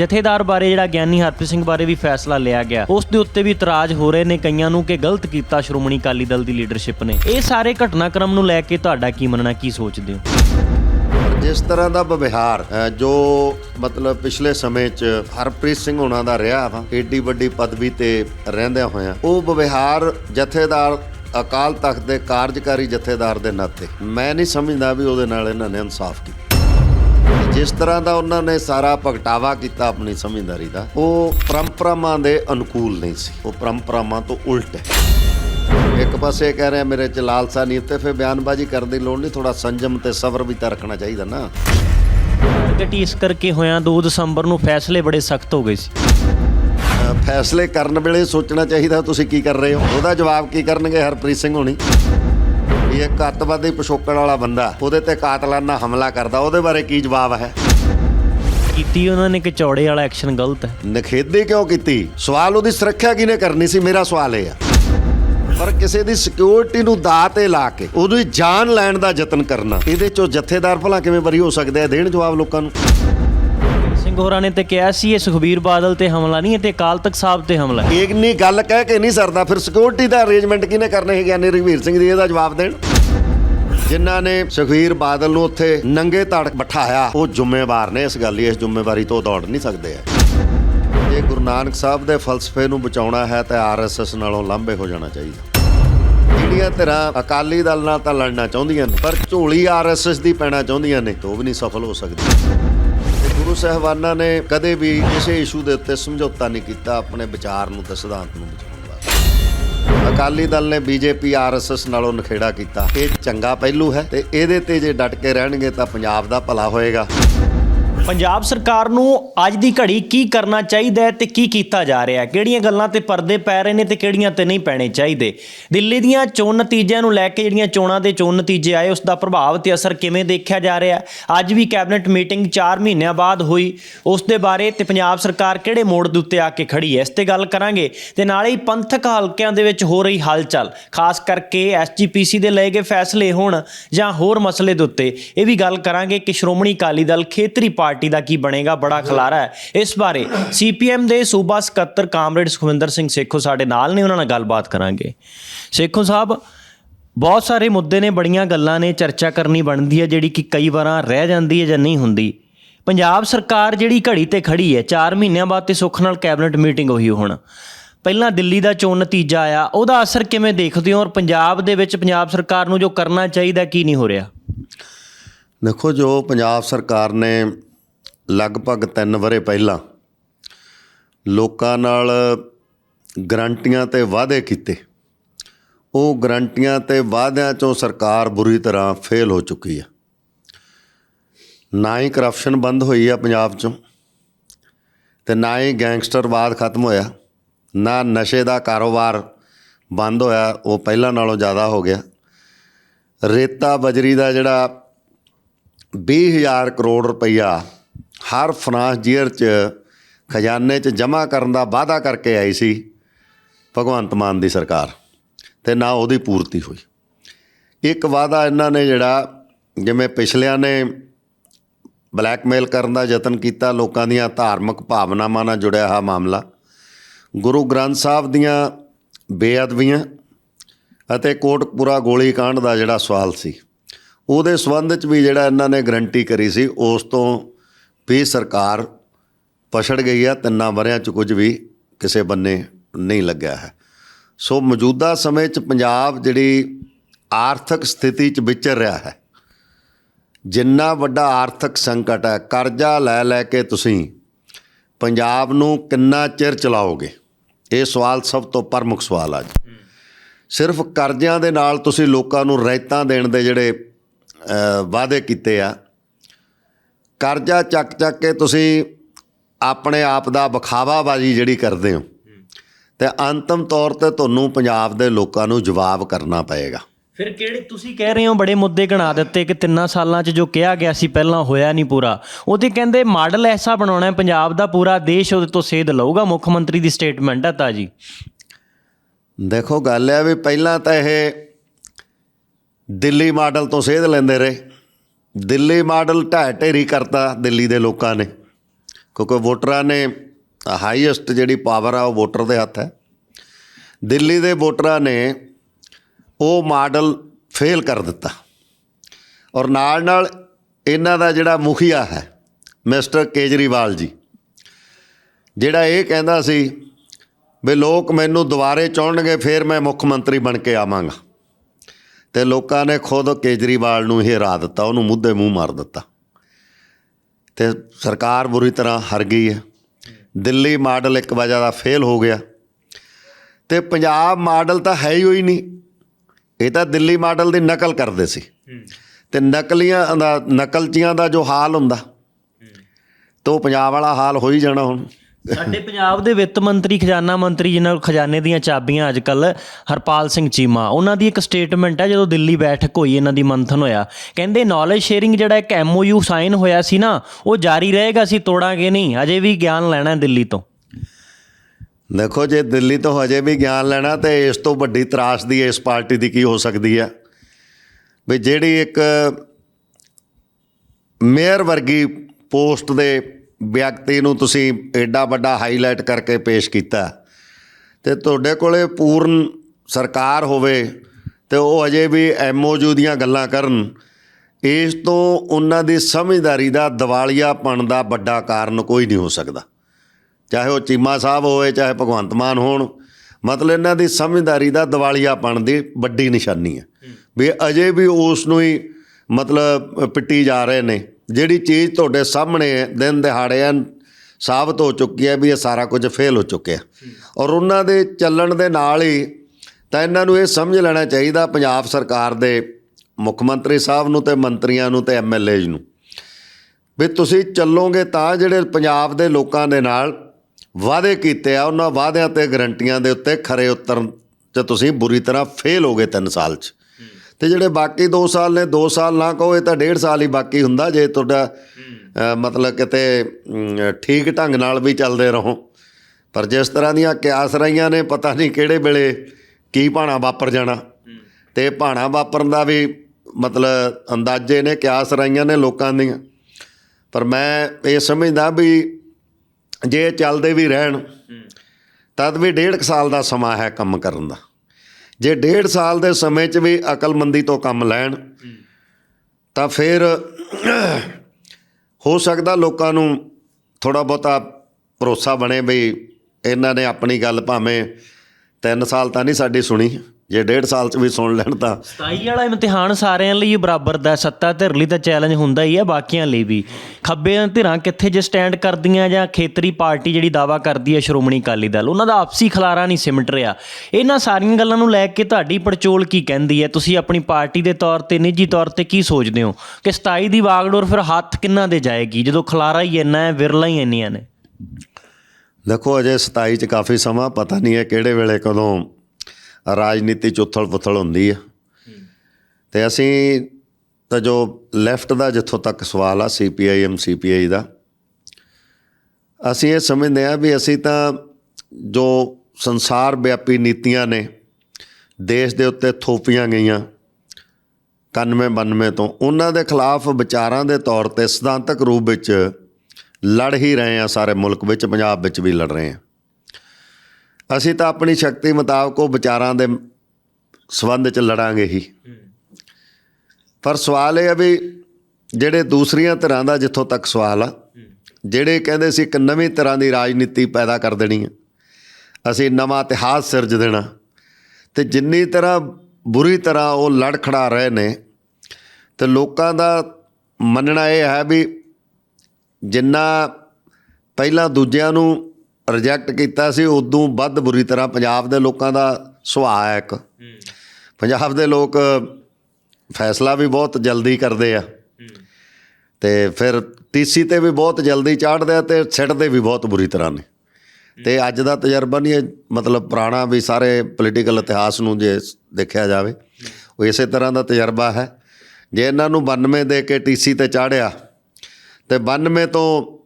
ਜਥੇਦਾਰ ਬਾਰੇ ਜਿਹੜਾ ਗਿਆਨੀ ਹਰਪ੍ਰੀਤ ਸਿੰਘ ਬਾਰੇ ਵੀ ਫੈਸਲਾ ਲਿਆ ਗਿਆ। ਉਸ ਦੇ ਉੱਤੇ ਵੀ ਇਤਰਾਜ਼ ਹੋ ਰਹੇ ਨੇ ਕਈਆਂ ਨੂੰ ਕਿ ਗਲਤ ਕੀਤਾ ਸ਼੍ਰੋਮਣੀ ਅਕਾਲੀ ਦਲ ਦੀ ਲੀਡਰਸ਼ਿਪ ਨੇ। ਇਹ ਸਾਰੇ ਘਟਨਾਕ੍ਰਮ ਨੂੰ ਲੈ ਕੇ ਤੁਹਾਡਾ ਕੀ ਮੰਨਣਾ, ਕੀ ਸੋਚਦੇ ਹੋ? ਜਿਸ ਤਰ੍ਹਾਂ ਦਾ ਵਿਵਹਾਰ ਜੋ ਮਤਲਬ ਪਿਛਲੇ ਸਮੇਂ 'ਚ ਹਰਪ੍ਰੀਤ ਸਿੰਘ ਹੋਣਾ ਦਾ ਰਿਹਾ ਵਾ, ਏਡੀ ਵੱਡੀ ਪਦਵੀ ਤੇ ਰਹਿੰਦਿਆਂ ਹੋਇਆਂ, ਉਹ ਵਿਵਹਾਰ ਜਥੇਦਾਰ ਅਕਾਲ ਤਖਤ ਦੇ ਕਾਰਜਕਾਰੀ ਜਥੇਦਾਰ ਦੇ ਨਾਤੇ। ਮੈਂ ਨਹੀਂ ਸਮਝਦਾ ਵੀ ਉਹਦੇ ਨਾਲ ਇਹਨਾਂ ਨੇ ਇਨਸਾਫ ਕੀਤਾ। ਜਿਸ ਤਰ੍ਹਾਂ ਦਾ ਉਹਨਾਂ ਨੇ ਸਾਰਾ ਪ੍ਰਗਟਾਵਾ ਕੀਤਾ ਆਪਣੀ ਸਮਝਦਾਰੀ ਦਾ ਉਹ ਪਰੰਪਰਾਵਾਂ ਦੇ ਅਨੁਕੂਲ ਨਹੀਂ ਸੀ। ਉਹ ਪਰੰਪਰਾਵਾਂ ਤੋਂ ਉਲਟ ਹੈ। ਇੱਕ ਪਾਸੇ ਕਹਿ ਰਿਹਾ ਮੇਰੇ ਚ ਲਾਲਸਾ ਨਹੀਂ ਤੇ ਫਿਰ ਬਿਆਨਬਾਜ਼ੀ ਕਰਨ ਦੀ ਲੋੜ ਨਹੀਂ ਥੋੜਾ ਸੰਜਮ ਤੇ ਸਬਰ ਵੀ ਤਾਂ ਰੱਖਣਾ ਚਾਹੀਦਾ ਨਾ। ਗੱਟੀ ਇਸ ਕਰਕੇ ਹੋਇਆ 2 ਦਸੰਬਰ ਨੂੰ ਫੈਸਲੇ ਬੜੇ ਸਖਤ ਹੋ ਗਏ ਸੀ। ਫੈਸਲੇ ਕਰਨ ਵੇਲੇ ਸੋਚਣਾ ਚਾਹੀਦਾ ਤੁਸੀਂ ਕੀ ਕਰ ਰਹੇ ਹੋ? ਉਹਦਾ ਜਵਾਬ ਕੀ ਕਰਨਗੇ ਹਰਪ੍ਰੀਤ ਸਿੰਘ ਹੋਣੀ? ਇਹ ਇੱਕ ਅੱਤਵਾਦੀ ਪਿਛੋਕੜ ਵਾਲਾ ਬੰਦਾ ਉਹਦੇ ਤੇ ਕਾਤਲਾਨਾ ਹਮਲਾ ਕਰਦਾ ਉਹਦੇ ਬਾਰੇ ਕੀ ਜਵਾਬ ਹੈ? ਕੀਤੀ ਉਹਨਾਂ ਨੇ ਕਿ ਚੌੜੇ ਵਾਲਾ ਐਕਸ਼ਨ ਗਲਤ ਹੈ? ਨਖੇਦੀ ਕਿਉਂ ਕੀਤੀ? ਸਵਾਲ ਉਹਦੀ ਸੁਰੱਖਿਆ ਕਿਹਨੇ ਕਰਨੀ ਸੀ? ਮੇਰਾ ਸਵਾਲ ਇਹ ਆ। ਪਰ ਕਿਸੇ ਦੀ ਸਿਕਿਉਰਿਟੀ ਨੂੰ ਦਾਅ ਤੇ ਲਾ ਕੇ ਉਹਦੀ ਜਾਨ ਲੈਣ ਦਾ ਯਤਨ ਕਰਨਾ ਇਹਦੇ ਚੋਂ ਜਥੇਦਾਰ ਭਲਾ ਕਿਵੇਂ ਬਰੀ ਹੋ ਸਕਦੇ ਆ ਦੇਣ ਜਵਾਬ ਲੋਕਾਂ ਨੂੰ। ਸਿੰਘ ਹੋਰਾਂ ਨੇ ਤੇ ਕਿਹਾ ਸੀ ਇਹ ਸੁਖਬੀਰ ਬਾਦਲ ਤੇ ਹਮਲਾ ਨਹੀਂ ਇਹ ਤੇ ਅਕਾਲ ਤਖਤ ਸਾਹਿਬ ਤੇ ਹਮਲਾ ਹੈ। ਨਹੀਂ ਗੱਲ ਕਹਿ ਕੇ ਨਹੀਂ ਸਰਦਾ ਫਿਰ ਸਿਕਿਉਰਿਟੀ ਦਾ ਅਰੇਂਜਮੈਂਟ ਕਿਹਨੇ ਕਰਨੇ ਹੈ ਗਿਆਨੀ ਰਘਵੀਰ ਸਿੰਘ ਜੀ ਇਹਦਾ ਜਵਾਬ ਦੇਣ। ਜਿਨ੍ਹਾਂ ਨੇ ਸੁਖਬੀਰ ਬਾਦਲ ਨੂੰ ਉੱਥੇ ਨੰਗੇ ਧੜ ਬਿਠਾਇਆ, ਉਹ ਜ਼ਿੰਮੇਵਾਰ ਨੇ। ਇਸ ਗੱਲ ਲਈ ਇਸ ਜ਼ਿੰਮੇਵਾਰੀ ਤੋਂ ਦੌੜ ਨਹੀਂ ਸਕਦੇ ਆ ਜੇ ਗੁਰੂ ਨਾਨਕ ਸਾਹਿਬ ਦੇ ਫਲਸਫੇ ਨੂੰ ਬਚਾਉਣਾ ਹੈ, ਤਾਂ ਆਰਐਸਐਸ ਨਾਲੋਂ ਲਾਂਭੇ ਹੋ ਜਾਣਾ ਚਾਹੀਦਾ। ਜਿਹੜੀਆਂ ਤਰ੍ਹਾਂ ਅਕਾਲੀ ਦਲ ਨਾਲ ਤਾਂ ਲੜਨਾ ਚਾਹੁੰਦੀਆਂ ਨੇ, ਪਰ ਝੋਲੀ ਆਰਐਸਐਸ ਦੀ ਪੈਣਾ ਚਾਹੁੰਦੀਆਂ ਨੇ, ਤਾਂ ਉਹ ਵੀ ਨਹੀਂ ਸਫਲ ਹੋ ਸਕਦੀ। ਤੇ ਗੁਰੂ ਸਾਹਿਬਾਨਾਂ ਨੇ ਕਦੇ ਵੀ ਕਿਸੇ ਇਸ਼ੂ ਦੇ ਉੱਤੇ ਸਮਝੌਤਾ ਨਹੀਂ ਕੀਤਾ, ਆਪਣੇ ਵਿਚਾਰ ਨੂੰ ਤੇ ਸਿਧਾਂਤ ਨੂੰ ਅਕਾਲੀ ਦਲ ਨੇ ਬੀਜੇਪੀ, ਆਰਐਸਐਸ ਨਾਲੋਂ ਨਖੇੜਾ ਕੀਤਾ। ਇਹ ਚੰਗਾ ਪਹਿਲੂ ਹੈ ਤੇ ਇਹਦੇ ਤੇ ਜੇ ਡਟ ਕੇ ਰਹਿਣਗੇ ਤਾਂ ਪੰਜਾਬ ਦਾ ਭਲਾ ਹੋਏਗਾ। ਪੰਜਾਬ ਸਰਕਾਰ ਨੂੰ ਅੱਜ ਦੀ ਘੜੀ ਕੀ ਕਰਨਾ ਚਾਹੀਦਾ ਹੈ ਤੇ ਕੀ ਕੀਤਾ ਜਾ ਰਿਹਾ ਹੈ? ਕਿਹੜੀਆਂ ਗੱਲਾਂ ਤੇ ਪਰਦੇ ਪੈ ਰਹੇ ਨੇ ਤੇ ਕਿਹੜੀਆਂ ਤੇ ਨਹੀਂ ਪੈਣੇ ਚਾਹੀਦੇ? ਦਿੱਲੀ ਦੀਆਂ ਚੋਣ ਨਤੀਜਿਆਂ ਨੂੰ ਲੈ ਕੇ ਜਿਹੜੀਆਂ ਚੋਣਾਂ ਦੇ ਚੋਣ ਨਤੀਜੇ ਆਏ, ਉਸ ਦਾ ਪ੍ਰਭਾਵ ਤੇ ਅਸਰ ਕਿਵੇਂ ਦੇਖਿਆ ਜਾ ਰਿਹਾ ਹੈ? ਅੱਜ ਵੀ ਕੈਬਨਿਟ ਮੀਟਿੰਗ 4 ਮਹੀਨਿਆਂ ਬਾਅਦ ਹੋਈ। ਉਸ ਦੇ ਬਾਰੇ ਤੇ ਪੰਜਾਬ ਸਰਕਾਰ ਕਿਹੜੇ ਮੋੜ ਦੇ ਉੱਤੇ ਆ ਕੇ ਖੜੀ ਹੈ? ਇਸ ਤੇ ਗੱਲ ਕਰਾਂਗੇ। ਤੇ ਨਾਲੇ ਹੀ ਪੰਥਕ ਹਲਕਿਆਂ ਦੇ ਵਿੱਚ ਹੋ ਰਹੀ ਹਲਚਲ, ਖਾਸ ਕਰਕੇ ਐਸਜੀਪੀਸੀ ਦੇ ਲਏ ਗਏ ਫੈਸਲੇ ਹੋਣ ਜਾਂ ਹੋਰ ਮਸਲੇ ਦੇ ਉੱਤੇ। ਇਹ ਵੀ ਗੱਲ ਕਰਾਂਗੇ ਕਿ ਸ਼੍ਰੋਮਣੀ ਅਕਾਲੀ ਦਲ ਖੇਤਰੀ ਪਾਰਟੀ ਪਾਰਟੀ ਦਾ ਕੀ ਬਣੇਗਾ, ਬੜਾ ਖਲਾਰਾ ਹੈ। ਇਸ ਬਾਰੇ ਸੀਪੀਐਮ ਦੇ ਸੂਬਾ ਸਕੱਤਰ ਕਾਮਰੇਡ ਸੁਖਵਿੰਦਰ ਸਿੰਘ ਸੇਖੋ ਸਾਡੇ ਨਾਲ ਨੇ, ਉਹਨਾਂ ਨਾਲ ਗੱਲਬਾਤ ਕਰਾਂਗੇ। ਸੇਖੋ ਸਾਹਿਬ, ਬਹੁਤ ਸਾਰੇ ਮੁੱਦੇ ਨੇ, ਬੜੀਆਂ ਗੱਲਾਂ ਨੇ, ਚਰਚਾ ਕਰਨੀ ਬਣਦੀ ਹੈ, ਜਿਹੜੀ ਕਿ ਕਈ ਵਾਰਾਂ ਰਹਿ ਜਾਂਦੀ ਹੈ ਜਾਂ ਨਹੀਂ ਹੁੰਦੀ। ਪੰਜਾਬ ਸਰਕਾਰ ਜਿਹੜੀ ਘੜੀ ਤੇ ਖੜੀ ਹੈ 4 ਮਹੀਨਿਆਂ ਬਾਅਦ ਤੇ ਸੁੱਖ ਨਾਲ ਕੈਬਨਿਟ ਮੀਟਿੰਗ ਹੋਈ ਹੁਣ। ਪਹਿਲਾਂ ਦਿੱਲੀ ਦਾ ਚੋਣ ਨਤੀਜਾ ਆਇਆ, ਉਹਦਾ ਅਸਰ ਕਿਵੇਂ ਦੇਖਦੇ ਹੋ ਔਰ ਪੰਜਾਬ ਦੇ ਵਿੱਚ ਪੰਜਾਬ ਸਰਕਾਰ ਨੂੰ ਜੋ ਕਰਨਾ ਚਾਹੀਦਾ, ਕੀ ਨਹੀਂ ਹੋ ਰਿਹਾ? ਦੇਖੋ, ਜੋ ਪੰਜਾਬ ਸਰਕਾਰ ਨੇ ਲਗਭਗ 3 ਵਰੇ ਪਹਿਲਾਂ ਲੋਕਾਂ ਨਾਲ ਗਰੰਟੀਆਂ ਤੇ ਵਾਅਦੇ ਕੀਤੇ। ਉਹ ਗਰੰਟੀਆਂ ਤੇ ਵਾਅਦਿਆਂ ਚੋਂ ਸਰਕਾਰ ਬੁਰੀ ਤਰ੍ਹਾਂ ਫੇਲ ਹੋ ਚੁੱਕੀ ਹੈ ਨਾ ਹੀ ਕਰਪਸ਼ਨ ਬੰਦ ਹੋਈ ਆ ਪੰਜਾਬ ਚੋਂ ਤੇ ਨਾ ਹੀ ਗੈਂਗਸਟਰਵਾਦ ਖਤਮ ਹੋਇਆ। ਨਾ ਨਸ਼ੇ ਦਾ ਕਾਰੋਬਾਰ ਬੰਦ ਹੋਇਆ, ਉਹ ਪਹਿਲਾਂ ਨਾਲੋਂ ਜ਼ਿਆਦਾ ਹੋ ਗਿਆ। ਰੇਤਾ ਬਜਰੀ ਦਾ ਜਿਹੜਾ 20000 ਕਰੋੜ ਰੁਪਈਆ ਹਰ ਫਾਈਨਾਂਸ ਈਅਰ 'ਚ ਖਜ਼ਾਨੇ 'ਚ ਜਮ੍ਹਾਂ ਕਰਨ ਦਾ ਵਾਅਦਾ ਕਰਕੇ ਆਈ ਸੀ ਭਗਵੰਤ ਮਾਨ ਦੀ ਸਰਕਾਰ ਤੇ ਨਾ ਉਹਦੀ ਪੂਰਤੀ ਹੋਈ। ਇੱਕ ਵਾਅਦਾ ਇਹਨਾਂ ਨੇ ਜਿਹੜਾ ਜਿਵੇਂ ਪਿਛਲਿਆਂ ਨੇ ਬਲੈਕਮੇਲ ਕਰਨ ਦਾ ਯਤਨ ਕੀਤਾ, ਲੋਕਾਂ ਦੀਆਂ ਧਾਰਮਿਕ ਭਾਵਨਾਵਾਂ ਨਾਲ ਜੁੜਿਆ ਹੋਇਆ ਮਾਮਲਾ। ਗੁਰੂ ਗ੍ਰੰਥ ਸਾਹਿਬ ਦੀਆਂ ਬੇਅਦਬੀਆਂ ਅਤੇ ਕੋਟਕਪੂਰਾ ਗੋਲੀ ਕਾਂਡ ਦਾ ਜਿਹੜਾ ਸਵਾਲ ਸੀ, ਉਹਦੇ ਸਬੰਧ ਚ ਵੀ ਜਿਹੜਾ ਇਹਨਾਂ ਨੇ ਗਰੰਟੀ ਕਰੀ ਸੀ, ਉਸ ਤੋਂ ਵੀ ਸਰਕਾਰ ਪਛੜ ਗਈ ਆ, ਤਿੰਨਾਂ ਵਰਿਆਂ ਚ ਕੁਝ ਵੀ ਕਿਸੇ ਬੰਨੇ ਨਹੀਂ ਲੱਗਿਆ ਹੈ। ਸੋ ਮੌਜੂਦਾ ਸਮੇਂ ਚ ਪੰਜਾਬ ਜਿਹੜੀ ਆਰਥਿਕ ਸਥਿਤੀ ਚ ਵਿਚਰ ਰਿਹਾ ਹੈ। ਜਿੰਨਾ ਵੱਡਾ ਆਰਥਿਕ ਸੰਕਟ ਹੈ, ਕਰਜ਼ਾ ਲੈ ਲੈ ਕੇ ਤੁਸੀਂ ਪੰਜਾਬ ਨੂੰ ਕਿੰਨਾ ਚਿਰ ਚਲਾਓਗੇ? ਇਹ ਸਵਾਲ ਸਭ ਤੋਂ ਪ੍ਰਮੁੱਖ ਸਵਾਲ ਆ ਜੀ। ਸਿਰਫ ਕਰਜ਼ਿਆਂ ਦੇ ਨਾਲ ਤੁਸੀਂ ਲੋਕਾਂ ਨੂੰ ਰਾਇਤਾਂ ਦੇਣ ਦੇ ਜਿਹੜੇ ਵਾਅਦੇ ਕੀਤੇ ਆ ਕਰਜ਼ਾ ਚੱਕ ਚੱਕ ਕੇ ਤੁਸੀਂ ਆਪਣੇ ਆਪ ਦਾ ਵਿਖਾਵਾਬਾਜ਼ੀ ਜਿਹੜੀ ਕਰਦੇ ਹੋ ਤੇ ਅੰਤਮ ਤੌਰ ਤੇ ਤੁਹਾਨੂੰ ਪੰਜਾਬ ਦੇ ਲੋਕਾਂ ਨੂੰ ਜਵਾਬ ਕਰਨਾ ਪਏਗਾ। ਫਿਰ ਕਿਹੜੇ ਤੁਸੀਂ ਕਹਿ ਰਹੇ ਹੋ ਬੜੇ ਮੁੱਦੇ ਗਣਾ ਦਿੱਤੇ ਕਿ ਤਿੰਨਾਂ ਸਾਲਾਂ 'ਚ ਜੋ ਕਿਹਾ ਗਿਆ ਸੀ ਪਹਿਲਾਂ ਹੋਇਆ ਨਹੀਂ ਪੂਰਾ। ਉਹਦੇ ਕਹਿੰਦੇ ਮਾਡਲ ਐਸਾ ਬਣਾਉਣਾ ਹੈ ਪੰਜਾਬ ਦਾ ਪੂਰਾ ਦੇਸ਼ ਉਹਦੇ ਤੋਂ ਸੇਧ ਲਊਗਾ ਮੁੱਖ ਮੰਤਰੀ ਦੀ ਸਟੇਟਮੈਂਟ ਹੈ ਤਾਂ ਜੀ ਦੇਖੋ ਗੱਲ ਹੈ ਵੀ ਪਹਿਲਾਂ ਤਾਂ ਇਹ ਦਿੱਲੀ ਮਾਡਲ ਤੋਂ ਸੇਧ ਲੈਂਦੇ ਰਹੇ। ਦਿੱਲੀ ਮਾਡਲ ਢਹਿ ਢੇਰੀ ਕਰਤਾ ਦਿੱਲੀ ਦੇ ਲੋਕਾਂ ਨੇ। ਕਿਉਂਕਿ ਵੋਟਰਾਂ ਨੇ ਹਾਈਐਸਟ ਜਿਹੜੀ ਪਾਵਰ ਆ ਉਹ ਵੋਟਰ ਦੇ ਹੱਥ ਹੈ। ਦਿੱਲੀ ਦੇ ਵੋਟਰਾਂ ਨੇ ਉਹ ਮਾਡਲ ਫੇਲ ਕਰ ਦਿੱਤਾ। ਔਰ ਨਾਲ ਨਾਲ ਇਹਨਾਂ ਦਾ ਜਿਹੜਾ ਮੁਖੀਆ ਹੈ ਮਿਸਟਰ ਕੇਜਰੀਵਾਲ ਜੀ, ਜਿਹੜਾ ਇਹ ਕਹਿੰਦਾ ਸੀ ਵੀ ਲੋਕ ਮੈਨੂੰ ਦੁਬਾਰੇ ਚੁਣਨਗੇ ਫਿਰ ਮੈਂ ਮੁੱਖ ਮੰਤਰੀ ਬਣ ਕੇ ਆਵਾਂਗਾ। ਤੇ ਲੋਕਾਂ ਨੇ ਖੁਦ ਕੇਜਰੀਵਾਲ ਨੂੰ ਹੀ ਹਰਾ ਦਿੱਤਾ ਉਹਨੂੰ ਮੁੱਦੇ ਮੂੰਹ ਮਾਰ ਦਿੱਤਾ। ਤੇ ਸਰਕਾਰ ਬੁਰੀ ਤਰ੍ਹਾਂ ਹਾਰ ਗਈ ਹੈ। ਦਿੱਲੀ ਮਾਡਲ ਇੱਕ ਵਜ੍ਹਾ ਦਾ ਫੇਲ ਹੋ ਗਿਆ। ਤੇ ਪੰਜਾਬ ਮਾਡਲ ਤਾਂ ਹੈ ਹੀ ਹੋਈ ਨਹੀਂ। ਇਹ ਤਾਂ ਦਿੱਲੀ ਮਾਡਲ ਦੀ ਨਕਲ ਕਰਦੇ ਸੀ। ਤੇ ਨਕਲੀਆਂ ਦਾ ਨਕਲਚੀਆਂ ਦਾ ਜੋ ਹਾਲ ਹੁੰਦਾ ਤੋ ਪੰਜਾਬ ਵਾਲਾ ਹਾਲ ਹੋ ਹੀ ਜਾਣਾ ਹੁਣ। ਸਾਡੇ ਪੰਜਾਬ ਦੇ ਵਿੱਤ ਮੰਤਰੀ, ਖਜ਼ਾਨਾ ਮੰਤਰੀ, ਜਿਨ੍ਹਾਂ ਕੋਲ ਖਜ਼ਾਨੇ ਦੀਆਂ ਚਾਬੀਆਂ ਅੱਜ ਕੱਲ ਹਰਪਾਲ ਸਿੰਘ ਚੀਮਾ, ਉਹਨਾਂ ਦੀ ਇੱਕ ਸਟੇਟਮੈਂਟ ਹੈ, ਜਦੋਂ ਦਿੱਲੀ ਬੈਠਕ ਹੋਈ, ਇਹਨਾਂ ਦੀ ਮੰਥਨ ਹੋਇਆ। ਕਹਿੰਦੇ ਨੌਲੇਜ ਸ਼ੇਅਰਿੰਗ ਜਿਹੜਾ ਇੱਕ ਐਮਓਯੂ ਸਾਈਨ ਹੋਇਆ ਸੀ ਨਾ, ਉਹ ਜਾਰੀ ਰਹੇਗਾ, ਅਸੀਂ ਤੋੜਾਂਗੇ ਨਹੀਂ ਅਜੇ ਵੀ ਗਿਆਨ ਲੈਣਾ ਦਿੱਲੀ ਤੋਂ। ਦੇਖੋ, ਜੇ ਦਿੱਲੀ ਤੋਂ ਹਜੇ ਵੀ ਗਿਆਨ ਲੈਣਾ, ਤੇ ਇਸ ਤੋਂ ਵੱਡੀ ਤਰਾਸ਼ ਦੀ ਇਸ ਪਾਰਟੀ ਦੀ ਕੀ ਹੋ ਸਕਦੀ ਹੈ? ਵੀ ਜਿਹੜੀ ਇੱਕ ਮੇਅਰ ਵਰਗੀ ਪੋਸਟ ਦੇ ਵਿਅਕਤੀ ਨੂੰ ਤੁਸੀਂ ਐਡਾ ਵੱਡਾ ਹਾਈਲਾਈਟ ਕਰਕੇ ਪੇਸ਼ ਕੀਤਾ। ਤੇ ਤੁਹਾਡੇ ਕੋਲੇ ਪੂਰਨ ਸਰਕਾਰ ਹੋਵੇ ਤੇ ਉਹ ਅਜੇ ਵੀ ਐਮਓਯੂ ਦੀਆਂ ਗੱਲਾਂ ਕਰਨ ਇਸ ਤੋਂ ਉਹਨਾਂ ਦੀ ਸਮਝਦਾਰੀ ਦਾ ਦਿਵਾਲੀਆਪਣ ਦਾ ਵੱਡਾ ਕਾਰਨ ਕੋਈ ਨਹੀਂ ਹੋ ਸਕਦਾ। ਚਾਹੇ ਉਹ ਚੀਮਾ ਸਾਹਿਬ ਹੋਵੇ ਚਾਹੇ ਭਗਵੰਤ ਮਾਨ ਹੋਣ ਮਤਲਬ ਇਹਨਾਂ ਦੀ ਸਮਝਦਾਰੀ ਦਾ ਦਿਵਾਲੀਆਪਣ ਦੀ ਵੱਡੀ ਨਿਸ਼ਾਨੀ ਹੈ। ਵੀ ਅਜੇ ਵੀ ਉਸ ਨੂੰ ਹੀ ਮਤਲਬ ਪਿੱਟੀ ਜਾ ਰਹੇ ਨੇ। ਜਿਹੜੀ ਚੀਜ਼ ਤੁਹਾਡੇ ਸਾਹਮਣੇ ਦਿਨ ਦਿਹਾੜੇ ਐਨ ਸਾਬਤ ਹੋ ਚੁੱਕੀ ਹੈ ਵੀ ਇਹ ਸਾਰਾ ਕੁਝ ਫੇਲ ਹੋ ਚੁੱਕਿਆ। ਔਰ ਉਹਨਾਂ ਦੇ ਚੱਲਣ ਦੇ ਨਾਲ ਹੀ ਤਾਂ ਇਹਨਾਂ ਨੂੰ ਇਹ ਸਮਝ ਲੈਣਾ ਚਾਹੀਦਾ ਪੰਜਾਬ ਸਰਕਾਰ ਦੇ ਮੁੱਖ ਮੰਤਰੀ ਸਾਹਿਬ ਨੂੰ ਤੇ ਮੰਤਰੀਆਂ ਨੂੰ ਤੇ ਐਮਐਲਏਜ਼ ਨੂੰ ਵੀ ਤੁਸੀਂ ਚੱਲੋਗੇ ਤਾਂ ਜਿਹੜੇ ਪੰਜਾਬ ਦੇ ਲੋਕਾਂ ਦੇ ਨਾਲ ਵਾਅਦੇ ਕੀਤੇ ਆ, ਉਹਨਾਂ ਵਾਅਦਿਆਂ ਤੇ ਗਰੰਟੀਆਂ ਦੇ ਉੱਤੇ ਖਰੇ ਉਤਰਨ ਚ ਤੁਸੀਂ ਬੁਰੀ ਤਰ੍ਹਾਂ ਫੇਲ ਹੋਗੇ 3 ਸਾਲ ਚ। ਤੇ ਜਿਹੜੇ ਬਾਕੀ 2 ਸਾਲ ਨੇ 2 ਸਾਲ ਨਾ ਕਹੋ ਇਹ ਤਾਂ 1.5 ਸਾਲ ਹੀ ਬਾਕੀ ਹੁੰਦਾ ਜੇ ਤੁਹਾਡਾ ਮਤਲਬ ਕਿਤੇ ਠੀਕ ਢੰਗ ਨਾਲ ਵੀ ਚੱਲਦੇ ਰਹੋ। ਪਰ ਜਿਸ ਤਰ੍ਹਾਂ ਦੀਆਂ ਕਿਆਸ ਰਹੀਆਂ ਨੇ ਪਤਾ ਨਹੀਂ ਕਿਹੜੇ ਵੇਲੇ ਕੀ ਭਾਣਾ ਵਾਪਰ ਜਾਣਾ। ਤੇ ਭਾਣਾ ਵਾਪਰਨ ਦਾ ਵੀ ਮਤਲਬ ਅੰਦਾਜ਼ੇ ਨੇ ਕਿਆਸ ਰਹੀਆਂ ਨੇ ਲੋਕਾਂ ਦੀਆਂ। ਪਰ ਮੈਂ ਇਹ ਸਮਝਦਾ ਵੀ ਜੇ ਚੱਲਦੇ ਵੀ ਰਹਿਣ ਤਦ ਵੀ ਡੇਢ ਕੁ ਸਾਲ ਦਾ ਸਮਾਂ ਹੈ ਕੰਮ ਕਰਨ ਦਾ। ਜੇ ਡੇਢ ਸਾਲ ਦੇ ਸਮੇਂ 'ਚ ਵੀ ਅਕਲਮੰਦੀ ਤੋਂ ਕੰਮ ਲੈਣ, ਤਾਂ ਫਿਰ ਹੋ ਸਕਦਾ ਲੋਕਾਂ ਨੂੰ ਥੋੜਾ ਬਹੁਤਾ ਭਰੋਸਾ ਬਣੇ ਵੀ ਇਹਨਾਂ ਨੇ ਆਪਣੀ ਗੱਲ ਭਾਵੇਂ 3 ਸਾਲ ਤਾਂ ਨਹੀਂ ਸਾਡੀ ਸੁਣੀ। ਜੇ ਡੇਢ ਸਾਲ 'ਚ ਵੀ ਸੁਣ ਲੈਣ ਤਾਂ। 27 ਵਾਲਾ ਇਮਤਿਹਾਨ ਸਾਰਿਆਂ ਲਈ ਬਰਾਬਰ ਦਾ। ਸੱਤਾ ਧਿਰ ਲਈ ਤਾਂ ਚੈਲੰਜ ਹੁੰਦਾ ਹੀ ਹੈ ਬਾਕੀਆਂ ਲਈ ਵੀ। ਖੱਬੇ ਧਿਰਾਂ ਕਿੱਥੇ ਜੇ ਸਟੈਂਡ ਕਰਦੀਆਂ ਜਾਂ ਖੇਤਰੀ ਪਾਰਟੀ ਜਿਹੜੀ ਦਾਵਾ ਕਰਦੀ ਹੈ ਸ਼੍ਰੋਮਣੀ ਅਕਾਲੀ ਦਲ ਉਹਨਾਂ ਦਾ ਆਪਸੀ ਖਲਾਰਾ ਨਹੀਂ ਸਿਮਟ ਰਿਹਾ। ਇਹਨਾਂ ਸਾਰੀਆਂ ਗੱਲਾਂ ਨੂੰ ਲੈ ਕੇ ਤੁਹਾਡੀ ਪੜਚੋਲ ਕੀ ਕਹਿੰਦੀ ਹੈ? ਤੁਸੀਂ ਆਪਣੀ ਪਾਰਟੀ ਦੇ ਤੌਰ ਤੇ ਨਿੱਜੀ ਤੌਰ ਤੇ ਕੀ ਸੋਚਦੇ ਹੋ? ਕਿ 27 ਦੀ ਵਾਗਡੋਰ ਫਿਰ ਹੱਥ ਕਿੰਨਾ ਦੇ ਜਾਏਗੀ ਜਦੋਂ ਖਲਾਰਾ ਹੀ ਇੰਨਾ ਹੈ ਵਿਰਲਾ ਹੀ ਇੰਨੀਆਂ ਨੇ? ਦੇਖੋ ਅਜੇ 27 ਚ ਕਾਫੀ ਸਮਾਂ ਪਤਾ ਨਹੀਂ ਹੈ ਕਿਹੜੇ ਵੇਲੇ ਕਦੋਂ ਰਾਜਨੀਤੀ ਚ ਉਥਲ-ਪੁਥਲ ਹੁੰਦੀ ਆ। ਤੇ ਅਸੀਂ ਤਾਂ ਜੋ ਲੈਫਟ ਦਾ ਜਿੱਥੋਂ ਤੱਕ ਸਵਾਲ ਆ ਸੀਪੀਆਈਐਮ ਸੀਪੀਆਈ ਦਾ, ਅਸੀਂ ਇਹ ਸਮਝਦੇ ਆ ਵੀ ਅਸੀਂ ਤਾਂ ਜੋ ਸੰਸਾਰ ਵਿਆਪੀ ਨੀਤੀਆਂ ਨੇ, ਦੇਸ਼ ਦੇ ਉੱਤੇ ਥੋਪੀਆਂ ਗਈਆਂ 91 92 ਤੋਂ, ਉਹਨਾਂ ਦੇ ਖਿਲਾਫ ਵਿਚਾਰਾਂ ਦੇ ਤੌਰ ਤੇ ਸਿਧਾਂਤਕ ਰੂਪ ਵਿੱਚ ਲੜ ਹੀ ਰਹੇ ਆ ਸਾਰੇ ਮੁਲਕ ਵਿੱਚ, ਪੰਜਾਬ ਵਿੱਚ ਵੀ ਲੜ ਰਹੇ ਆ ਅਸੀਂ ਤਾਂ ਆਪਣੀ ਸ਼ਕਤੀ ਮੁਤਾਬਕ ਉਹ ਵਿਚਾਰਾਂ ਦੇ ਸਬੰਧ ਚ ਲੜਾਂਗੇ ਹੀ। ਪਰ ਸਵਾਲ ਇਹ ਆ ਵੀ ਜਿਹੜੇ ਦੂਸਰੀਆਂ ਤਰ੍ਹਾਂ ਦਾ ਜਿੱਥੋਂ ਤੱਕ ਸਵਾਲ ਆ, ਜਿਹੜੇ ਕਹਿੰਦੇ ਸੀ ਇੱਕ ਨਵੀਂ ਤਰ੍ਹਾਂ ਦੀ ਰਾਜਨੀਤੀ ਪੈਦਾ ਕਰ ਦੇਣੀ ਆ, ਅਸੀਂ ਨਵਾਂ ਇਤਿਹਾਸ ਸਿਰਜ ਦੇਣਾ। ਤੇ ਜਿੰਨੀ ਤਰ੍ਹਾਂ ਬੁਰੀ ਤਰ੍ਹਾਂ ਉਹ ਲੜ ਖੜਾ ਰਹੇ ਨੇ, ਤੇ ਲੋਕਾਂ ਦਾ ਮੰਨਣਾ ਇਹ ਹੈ ਵੀ ਜਿੰਨਾ ਪਹਿਲਾਂ ਦੂਜਿਆਂ ਨੂੰ ਰਿਜੈਕਟ ਕੀਤਾ ਸੀ, ਉਦੋਂ ਵੱਧ ਬੁਰੀ ਤਰ੍ਹਾਂ ਪੰਜਾਬ ਦੇ ਲੋਕਾਂ ਦਾ ਸੁਭਾਅ ਹੈ ਇੱਕ। ਪੰਜਾਬ ਦੇ ਲੋਕ ਫੈਸਲਾ ਵੀ ਬਹੁਤ ਜਲਦੀ ਕਰਦੇ ਆ। ਤੇ ਫਿਰ ਟੀਸੀ ਤੇ ਵੀ ਬਹੁਤ ਜਲਦੀ ਚਾੜਦੇ ਆ ਤੇ ਸਿੱਟਦੇ ਵੀ ਬਹੁਤ ਬੁਰੀ ਤਰ੍ਹਾਂ ਨੇ। ਤੇ ਅੱਜ ਦਾ ਤਜਰਬਾ ਨਹੀਂ ਹੈ, ਮਤਲਬ ਪੁਰਾਣਾ ਵੀ ਸਾਰੇ ਪੋਲੀਟੀਕਲ ਇਤਿਹਾਸ ਨੂੰ ਜੇ ਦੇਖਿਆ ਜਾਵੇ, ਉਹ ਇਸੇ ਤਰ੍ਹਾਂ ਦਾ ਤਜਰਬਾ ਹੈ। ਜੇ ਇਹਨਾਂ ਨੂੰ 92 ਦੇ ਕੇ ਟੀਸੀ ਤੇ ਚਾੜਿਆ ਤੇ 92 ਤੋਂ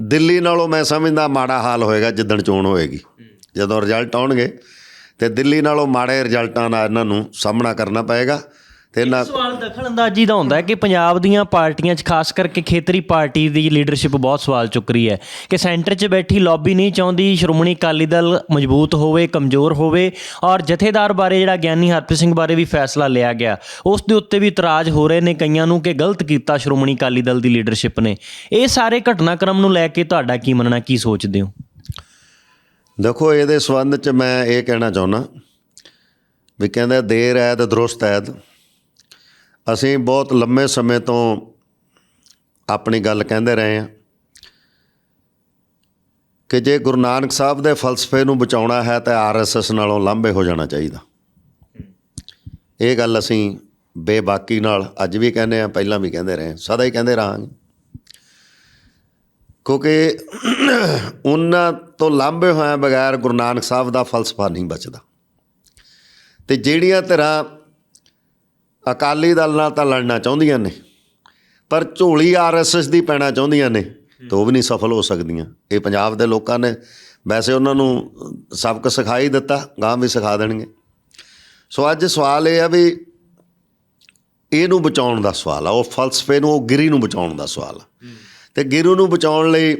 ਦਿੱਲੀ ਨਾਲੋਂ ਮੈਂ ਸਮਝਦਾ ਮਾੜਾ ਹਾਲ ਹੋਏਗਾ ਜਿੱਦਣ ਚੋਣ ਹੋਏਗੀ। ਜਦੋਂ ਰਿਜ਼ਲਟ ਆਉਣਗੇ ਤੇ ਦਿੱਲੀ ਨਾਲੋਂ ਮਾੜੇ ਰਿਜ਼ਲਟਾਂ ਨਾਲ ਇਹਨਾਂ ਨੂੰ ਸਾਹਮਣਾ ਕਰਨਾ ਪਏਗਾ। ਤੇ ਨਾ ਸਵਾਲ ਦਖਲਅੰਦਾਜ਼ੀ ਦਾ ਹੁੰਦਾ ਹੈ ਕਿ ਪੰਜਾਬ ਦੀਆਂ ਪਾਰਟੀਆਂ 'ਚ ਖਾਸ ਕਰਕੇ ਖੇਤਰੀ ਪਾਰਟੀ ਦੀ ਲੀਡਰਸ਼ਿਪ ਬਹੁਤ ਸਵਾਲ ਚੁੱਕ ਰਹੀ ਹੈ ਕਿ ਸੈਂਟਰ 'ਚ ਬੈਠੀ ਲੌਬੀ ਨਹੀਂ ਚਾਹੁੰਦੀ ਸ਼੍ਰੋਮਣੀ ਅਕਾਲੀ ਦਲ ਮਜ਼ਬੂਤ ਹੋਵੇ ਕਮਜ਼ੋਰ ਹੋਵੇ ਔਰ ਜਥੇਦਾਰ ਬਾਰੇ ਜਿਹੜਾ ਗਿਆਨੀ ਹਰਪ੍ਰੀਤ ਸਿੰਘ ਬਾਰੇ ਵੀ ਫੈਸਲਾ ਲਿਆ ਗਿਆ। ਉਸ ਦੇ ਉੱਤੇ ਵੀ ਇਤਰਾਜ਼ ਹੋ ਰਹੇ ਨੇ ਕਈਆਂ ਨੂੰ ਕਿ ਗਲਤ ਕੀਤਾ ਸ਼੍ਰੋਮਣੀ ਅਕਾਲੀ ਦਲ ਦੀ ਲੀਡਰਸ਼ਿਪ ਨੇ। ਇਹ ਸਾਰੇ ਘਟਨਾਕ੍ਰਮ ਨੂੰ ਲੈ ਕੇ ਤੁਹਾਡਾ ਕੀ ਮੰਨਣਾ ਕੀ ਸੋਚਦੇ ਹੋ? ਦੇਖੋ ਇਹਦੇ ਸੰਬੰਧ ਚ ਮੈਂ ਇਹ ਕਹਿਣਾ ਚਾਹੁੰਦਾ ਵੀ ਕਹਿੰਦੇ ਦੇਰ ਐ ਤੇ ਦਰੁਸਤ ਐਦ ਅਸੀਂ ਬਹੁਤ ਲੰਮੇ ਸਮੇਂ ਤੋਂ ਆਪਣੀ ਗੱਲ ਕਹਿੰਦੇ ਰਹੇ ਹਾਂ ਕਿ ਜੇ ਗੁਰੂ ਨਾਨਕ ਸਾਹਿਬ ਦੇ ਫਲਸਫੇ ਨੂੰ ਬਚਾਉਣਾ ਹੈ ਤਾਂ ਆਰਐਸਐਸ ਨਾਲੋਂ ਲਾਂਭੇ ਹੋ ਜਾਣਾ ਚਾਹੀਦਾ। ਇਹ ਗੱਲ ਅਸੀਂ ਬੇਬਾਕੀ ਨਾਲ ਅੱਜ ਵੀ ਕਹਿੰਦੇ ਆ ਪਹਿਲਾਂ ਵੀ ਕਹਿੰਦੇ ਰਹੇ ਸਦਾ ਹੀ ਕਹਿੰਦੇ ਰਹਾਂਗੇ। ਕਿਉਂਕਿ ਉਹਨਾਂ ਤੋਂ ਲਾਂਭੇ ਹੋਇਆ ਬਗੈਰ ਗੁਰੂ ਨਾਨਕ ਸਾਹਿਬ ਦਾ ਫਲਸਫਾ ਨਹੀਂ ਬਚਦਾ। ਤੇ ਜਿਹੜੀਆਂ ਧਿਰਾਂ ਅਕਾਲੀ ਦਲ ਨਾਲ ਤਾਂ ਲੜਨਾ ਚਾਹੁੰਦੀਆਂ ਨੇ, ਪਰ ਝੋਲੀ ਆਰਐਸਐਸ ਦੀ ਪੈਣਾ ਚਾਹੁੰਦੀਆਂ ਨੇ, ਤਾਂ ਉਹ ਵੀ ਨਹੀਂ ਸਫਲ ਹੋ ਸਕਦੀਆਂ। ਇਹ ਪੰਜਾਬ ਦੇ ਲੋਕਾਂ ਨੇ ਵੈਸੇ ਉਹਨਾਂ ਨੂੰ ਸਬਕ ਸਿਖਾਈ ਦਿੱਤਾ ਗਾਂ ਵੀ ਸਿਖਾ ਦੇਣਗੇ। ਸੋ ਅੱਜ ਸਵਾਲ ਇਹ ਆ ਵੀ ਇਹਨੂੰ ਬਚਾਉਣ ਦਾ ਸਵਾਲ ਆ, ਉਹ ਫਲਸਫੇ ਨੂੰ, ਉਹ ਗਿਰੀ ਨੂੰ ਬਚਾਉਣ ਦਾ ਸਵਾਲ ਆ। ਤੇ ਗਿਰੂ ਨੂੰ ਬਚਾਉਣ ਲਈ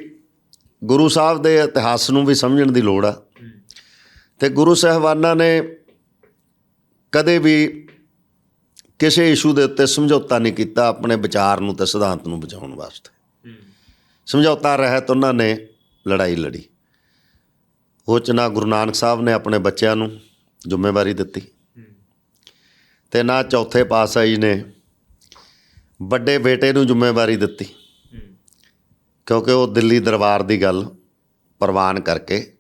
ਗੁਰੂ ਸਾਹਿਬ ਦੇ ਇਤਿਹਾਸ ਨੂੰ ਵੀ ਸਮਝਣ ਦੀ ਲੋੜ ਆ। ਤੇ ਗੁਰੂ ਸਾਹਿਬਾਨਾਂ ਨੇ ਕਦੇ ਵੀ ਕਿਸੇ ਇਸ਼ੂ ਦੇ ਉੱਤੇ ਸਮਝੌਤਾ ਨਹੀਂ ਕੀਤਾ ਆਪਣੇ ਵਿਚਾਰ ਨੂੰ ਤੇ ਸਿਧਾਂਤ ਨੂੰ ਬਚਾਉਣ ਵਾਸਤੇ। ਸਮਝੌਤਾ ਰਹਿਤ ਉਹਨਾਂ ਨੇ ਲੜਾਈ ਲੜੀ। ਉਹ ਚ ਨਾ ਗੁਰੂ ਨਾਨਕ ਸਾਹਿਬ ਨੇ ਆਪਣੇ ਬੱਚਿਆਂ ਨੂੰ ਜ਼ਿੰਮੇਵਾਰੀ ਦਿੱਤੀ ਤੇ ਨਾ ਚੌਥੇ ਪਾਤਸ਼ਾਹੀ ਨੇ ਵੱਡੇ ਬੇਟੇ ਨੂੰ ਜ਼ਿੰਮੇਵਾਰੀ ਦਿੱਤੀ। ਕਿਉਂਕਿ ਉਹ ਦਿੱਲੀ ਦਰਬਾਰ ਦੀ ਗੱਲ ਪ੍ਰਵਾਨ ਕਰਕੇ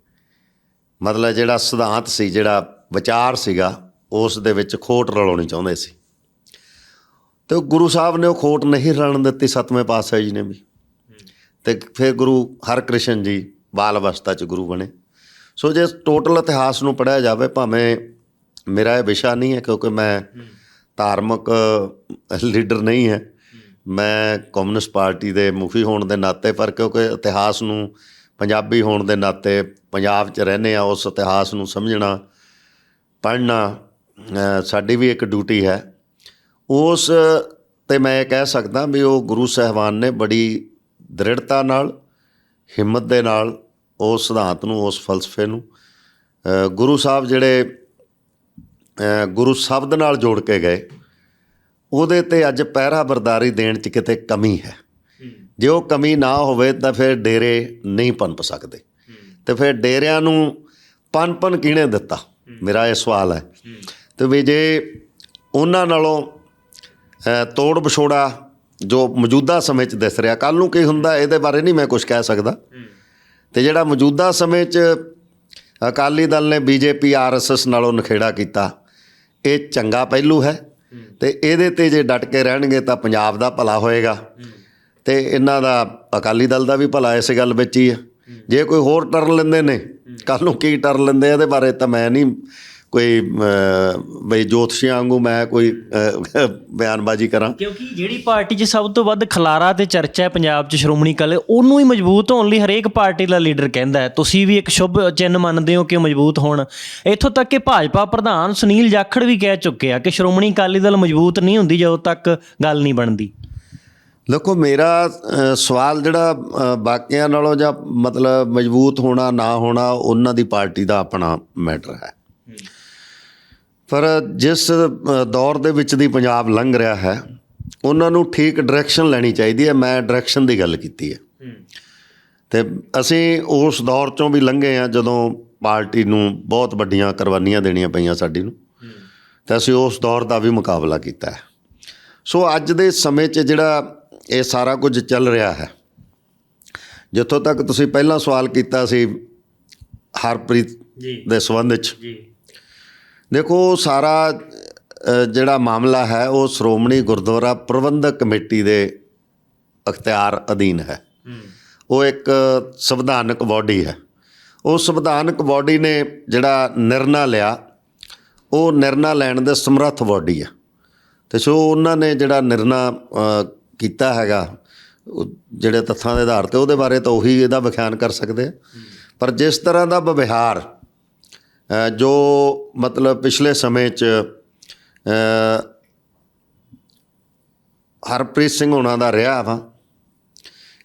ਮਤਲਬ ਜਿਹੜਾ ਸਿਧਾਂਤ ਸੀ, ਜਿਹੜਾ ਵਿਚਾਰ ਸੀਗਾ, ਉਸ ਦੇ ਵਿੱਚ ਖੋਟ ਰਲਾਉਣੀ ਚਾਹੁੰਦੇ ਸੀ। ਤੇ ਗੁਰੂ ਸਾਹਿਬ ਨੇ ਉਹ ਖੋਟ ਨਹੀਂ ਰਲਣ ਦਿੱਤੀ ਸਤਵੇਂ ਪਾਤਸ਼ਾਹ ਜੀ ਨੇ ਵੀ। ਤੇ ਫਿਰ ਗੁਰੂ ਹਰਕ੍ਰਿਸ਼ਨ ਜੀ ਬਾਲ ਅਵਸਥਾ ਚ ਗੁਰੂ ਬਣੇ। ਸੋ ਜੇ ਟੋਟਲ ਇਤਿਹਾਸ ਨੂੰ ਪੜਿਆ ਜਾਵੇ, ਭਾਵੇਂ ਮੇਰਾ ਇਹ ਵਿਸ਼ਾ ਨਹੀਂ ਹੈ, ਕਿਉਂਕਿ ਮੈਂ ਧਾਰਮਿਕ ਲੀਡਰ ਨਹੀਂ ਹੈ। ਮੈਂ ਕਮਿਊਨਿਸਟ ਪਾਰਟੀ ਦੇ ਮੁਖੀ ਹੋਣ ਦੇ ਨਾਤੇ, ਪਰ ਕਿਉਂਕਿ ਇਤਿਹਾਸ ਨੂੰ ਪੰਜਾਬੀ ਹੋਣ ਦੇ ਨਾਤੇ ਪੰਜਾਬ 'ਚ ਰਹਿੰਦੇ ਆ, ਉਸ ਇਤਿਹਾਸ ਨੂੰ ਸਮਝਣਾ, ਪੜ੍ਹਨਾ ਸਾਡੀ ਵੀ ਇੱਕ ਡਿਊਟੀ ਹੈ। ਉਸ ਤੇ ਮੈਂ ਇਹ ਕਹਿ ਸਕਦਾ ਵੀ ਉਹ ਗੁਰੂ ਸਾਹਿਬਾਨ ਨੇ ਬੜੀ ਦ੍ਰਿੜਤਾ ਨਾਲ ਹਿੰਮਤ ਦੇ ਨਾਲ ਉਸ ਸਿਧਾਂਤ ਨੂੰ ਉਸ ਫਲਸਫੇ ਨੂੰ ਗੁਰੂ ਸਾਹਿਬ ਜਿਹੜੇ ਗੁਰੂ ਸ਼ਬਦ ਨਾਲ ਜੋੜ ਕੇ ਗਏ ਉਹਦੇ ਤੇ ਅੱਜ ਪਹਿਰਾ ਬਰਦਾਰੀ ਦੇਣ 'ਚ ਕਿਤੇ ਕਮੀ ਹੈ। ਜੇ ਉਹ ਕਮੀ ਨਾ ਹੋਵੇ ਤਾਂ ਫਿਰ ਡੇਰੇ ਨਹੀਂ ਪਨਪ ਸਕਦੇ। ਤੇ ਫਿਰ ਡੇਰਿਆਂ ਨੂੰ ਪਨਪਨ ਕਿਹਨੇ ਦਿੱਤਾ? ਮੇਰਾ ਇਹ ਸਵਾਲ ਹੈ। ਤੇ ਵੀ ਜੇ ਉਹਨਾਂ ਨਾਲੋਂ ਤੋੜ ਵਿਛੋੜਾ ਜੋ ਮੌਜੂਦਾ ਸਮੇਂ 'ਚ ਦਿਸ ਰਿਹਾ ਕੱਲ ਨੂੰ ਕੀ ਹੁੰਦਾ ਇਹਦੇ ਬਾਰੇ ਨਹੀਂ ਮੈਂ ਕੁਝ ਕਹਿ ਸਕਦਾ। ਤੇ ਜਿਹੜਾ ਮੌਜੂਦਾ ਸਮੇਂ 'ਚ ਅਕਾਲੀ ਦਲ ਨੇ ਬੀਜੇਪੀ ਆਰਐਸਐਸ ਨਾਲੋਂ ਨਖੇੜਾ ਕੀਤਾ, ਇਹ ਚੰਗਾ ਪਹਿਲੂ ਹੈ। ਤੇ ਇਹਦੇ ਤੇ ਜੇ ਡਟ ਕੇ ਰਹਿਣਗੇ ਤਾਂ ਪੰਜਾਬ ਦਾ ਭਲਾ ਹੋਏਗਾ। ਤੇ ਇਹਨਾਂ ਦਾ ਅਕਾਲੀ ਦਲ ਦਾ ਵੀ ਭਲਾ ਇਸ ਗੱਲ ਵਿੱਚ ਹੀ ਹੈ। ਜੇ ਕੋਈ ਹੋਰ ਟਰਨ ਲੈਂਦੇ ਨੇ ਕੱਲ ਨੂੰ ਕੀ ਟਰਨ ਲੈਂਦੇ ਇਹਦੇ ਬਾਰੇ ਤਾਂ ਮੈਂ ਨਹੀਂ ਕੋਈ ਬਈ ਜੋਤਸ਼ੀਆਂ ਵਾਂਗੂ ਮੈਂ ਕੋਈ ਬਿਆਨਬਾਜ਼ੀ ਕਰਾਂ। ਕਿਉਂਕਿ ਜਿਹੜੀ ਪਾਰਟੀ 'ਚ ਸਭ ਤੋਂ ਵੱਧ ਖਲਾਰਾ ਤੇ ਚਰਚਾ ਹੈ ਪੰਜਾਬ 'ਚ ਸ਼੍ਰੋਮਣੀ ਅਕਾਲੀ ਉਹਨੂੰ ਹੀ ਮਜ਼ਬੂਤ ਹੋਣ ਲਈ ਹਰੇਕ ਪਾਰਟੀ ਦਾ ਲੀਡਰ ਕਹਿੰਦਾ ਹੈ। ਤੁਸੀਂ ਵੀ ਇੱਕ ਸ਼ੁਭ ਚਿੰਨ ਮੰਨਦੇ ਹੋ ਕਿ ਮਜ਼ਬੂਤ ਹੋਣ। ਇੱਥੋਂ ਤੱਕ ਕਿ ਭਾਜਪਾ ਪ੍ਰਧਾਨ ਸੁਨੀਲ ਜਾਖੜ ਵੀ ਕਹਿ ਚੁੱਕੇ ਆ ਕਿ ਸ਼੍ਰੋਮਣੀ ਅਕਾਲੀ ਦਲ ਮਜ਼ਬੂਤ ਨਹੀਂ ਹੁੰਦੀ ਜਦੋਂ ਤੱਕ ਗੱਲ ਨਹੀਂ ਬਣਦੀ। ਦੇਖੋ ਮੇਰਾ ਸਵਾਲ ਜਿਹੜਾ ਬਾਕੀਆਂ ਨਾਲੋਂ ਜਾਂ ਮਤਲਬ ਮਜ਼ਬੂਤ ਹੋਣਾ ਨਾ ਹੋਣਾ ਉਹਨਾਂ ਦੀ ਪਾਰਟੀ ਦਾ ਆਪਣਾ ਮੈਟਰ ਹੈ। ਪਰ ਜਿਸ ਦੌਰ ਦੇ ਵਿੱਚ ਦੀ ਪੰਜਾਬ ਲੰਘ ਰਿਹਾ ਹੈ ਉਹਨਾਂ ਨੂੰ ਠੀਕ ਡਾਇਰੈਕਸ਼ਨ ਲੈਣੀ ਚਾਹੀਦੀ ਹੈ। ਮੈਂ ਡਾਇਰੈਕਸ਼ਨ ਦੀ ਗੱਲ ਕੀਤੀ ਹੈ। ਤੇ ਅਸੀਂ ਉਸ ਦੌਰ ਚੋਂ ਵੀ ਲੰਘੇ ਆ ਜਦੋਂ ਪਾਰਟੀ ਨੂੰ ਬਹੁਤ ਵੱਡੀਆਂ ਕੁਰਬਾਨੀਆਂ ਦੇਣੀਆਂ ਪਈਆਂ ਸਾਡੀ ਨੂੰ। ਤੇ ਅਸੀਂ ਉਸ ਦੌਰ ਦਾ ਵੀ ਮੁਕਾਬਲਾ ਕੀਤਾ ਹੈ। ਸੋ ਅੱਜ ਦੇ ਸਮੇਂ 'ਚ ਜਿਹੜਾ ਇਹ ਸਾਰਾ ਕੁਝ ਚੱਲ ਰਿਹਾ ਹੈ ਜਿੱਥੋਂ ਤੱਕ ਤੁਸੀਂ ਪਹਿਲਾਂ ਸਵਾਲ ਕੀਤਾ ਸੀ ਹਰਪ੍ਰੀਤ ਜੀ। ਦੇ ਸੰਬੰਧ 'ਚ ਜੀ। ਦੇਖੋ ਸਾਰਾ ਜਿਹੜਾ ਮਾਮਲਾ ਹੈ ਉਹ ਸ਼੍ਰੋਮਣੀ ਗੁਰਦੁਆਰਾ ਪ੍ਰਬੰਧਕ ਕਮੇਟੀ ਦੇ ਅਖਤਿਆਰ ਅਧੀਨ ਹੈ। ਉਹ ਇੱਕ ਸੰਵਿਧਾਨਕ ਬਾਡੀ ਹੈ। ਉਹ ਸੰਵਿਧਾਨਕ ਬਾਡੀ ਨੇ ਜਿਹੜਾ ਨਿਰਣਾ ਲਿਆ ਉਹ ਨਿਰਣਾ ਲੈਣ ਦੇ ਸਮਰੱਥ ਬਾਡੀ ਹੈ। ਤੇ ਸੋ ਉਹਨਾਂ ਨੇ ਜਿਹੜਾ ਨਿਰਣਾ ਕੀਤਾ ਹੈਗਾ ਜਿਹੜੇ ਤੱਥਾਂ ਦੇ ਆਧਾਰ ਤੇ ਉਹਦੇ ਬਾਰੇ ਤਾਂ ਉਹੀ ਇਹਦਾ ਵਿਖਿਆਨ ਕਰ ਸਕਦੇ ਪਰ ਜਿਸ ਤਰ੍ਹਾਂ ਦਾ ਵਿਵਹਾਰ ਜੋ ਮਤਲਬ ਪਿਛਲੇ ਸਮੇਂ 'ਚ ਹਰਪ੍ਰੀਤ ਸਿੰਘ ਹੋਣਾ ਦਾ ਰਿਹਾ ਵਾ,